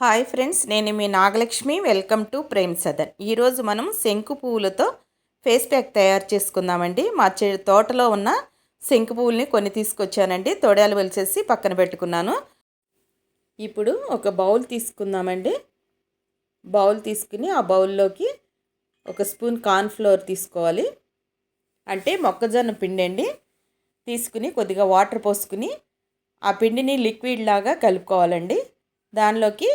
Hi friends నేను మీ Nagalakshmi. Welcome to Prem Sadan. ఈరోజు మనం శంకు పువ్వులతో ఫేస్ ప్యాక్ తయారు చేసుకుందామండి. మా చె తోటలో ఉన్న శంకు పువ్వుల్ని కొన్ని తీసుకొచ్చానండి. తొడాలు వెలిసేసి పక్కన పెట్టుకున్నాను. ఇప్పుడు ఒక బౌల్ తీసుకుందామండి. బౌల్ తీసుకుని ఆ బౌల్లోకి ఒక స్పూన్ కార్న్ ఫ్లోర్ తీసుకోవాలి. అంటే మొక్కజొన్న పిండి అండి తీసుకుని కొద్దిగా వాటర్ పోసుకుని ఆ పిండిని లిక్విడ్ లాగా కలుపుకోవాలండి. దానిలోకి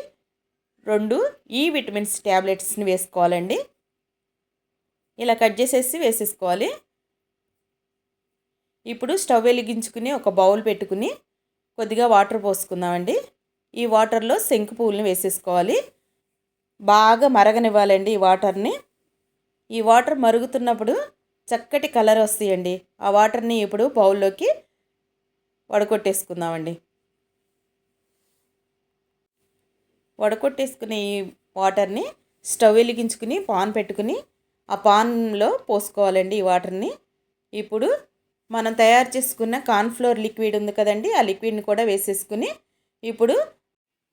రెండు ఈ విటమిన్స్ ట్యాబ్లెట్స్ని వేసుకోవాలండి. ఇలా కట్ చేసేసి వేసేసుకోవాలి. ఇప్పుడు స్టవ్ వెలిగించుకుని ఒక బౌల్ పెట్టుకుని కొద్దిగా వాటర్ పోసుకుందామండి. ఈ వాటర్లో శంకు పువ్వులను వేసేసుకోవాలి. బాగా మరగనివ్వాలండి ఈ వాటర్ని. ఈ వాటర్ మరుగుతున్నప్పుడు చక్కటి కలర్ వస్తాయండి. ఆ వాటర్ని ఇప్పుడు బౌల్లోకి వడకొట్టేసుకుందామండి. వడకొట్టేసుకునే ఈ వాటర్ని స్టవ్ వెలిగించుకుని పాన్ పెట్టుకుని ఆ పాన్లో పోసుకోవాలండి ఈ వాటర్ని. ఇప్పుడు మనం తయారు చేసుకున్న కార్న్ఫ్లోర్ లిక్విడ్ ఉంది కదండి ఆ లిక్విడ్ని కూడా వేసేసుకుని ఇప్పుడు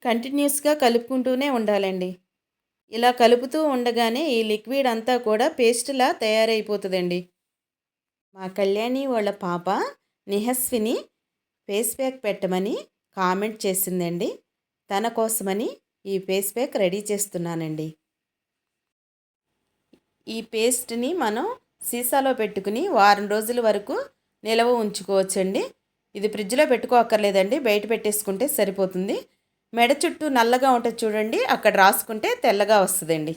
కంటిన్యూస్గా కలుపుకుంటూనే ఉండాలండి. ఇలా కలుపుతూ ఉండగానే ఈ లిక్విడ్ అంతా కూడా పేస్ట్లా తయారైపోతుందండి. మా కళ్యాణి వాళ్ళ పాప నిహస్విని ఫేస్ ప్యాక్ పెట్టమని కామెంట్ చేసిందండి. తన కోసమని ఈ ఫేస్ ప్యాక్ రెడీ చేస్తున్నానండి. ఈ పేస్ట్ని మనం సీసాలో పెట్టుకుని వారం రోజుల వరకు నిలవ ఉంచుకోవచ్చండి. ఇది ఫ్రిడ్జ్లో పెట్టుకోక్కర్లేదండి బయట పెట్టేసుకుంటే సరిపోతుంది. మెడ చుట్టూ నల్లగా ఉంటుంది చూడండి అక్కడ రాసుకుంటే తెల్లగా వస్తుందండి.